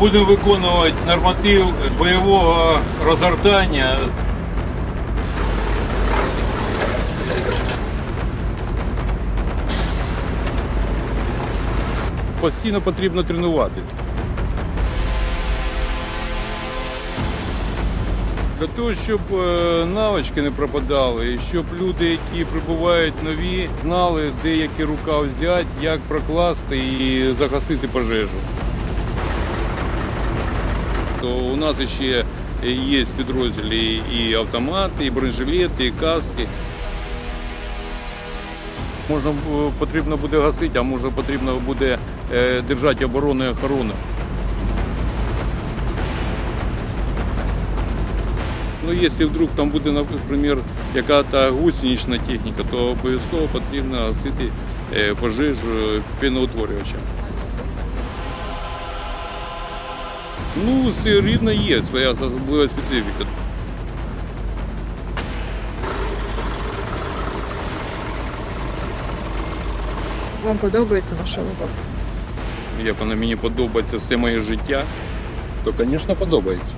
Будемо виконувати норматив бойового розгортання. Постійно потрібно тренуватися. Для того, щоб е, навички не пропадали, і щоб люди, які прибувають нові, знали, де який рукав взяти, як прокласти і загасити пожежу. То у нас ще є в підрозділі і автомати, і бронежилети, і каски. Можна е, потрібно буде гасити, а може потрібно буде е, держати оборону і охорону. Ну, якщо вдруг там буде, наприклад, яка-то гусенична техніка, то обов'язково потрібно гасити е, пожежу піноутворювачем. Ну, все рівно є своя особлива специфіка. Вам подобається ваша робота? Як вона мені подобається все моє життя, то, звісно, подобається.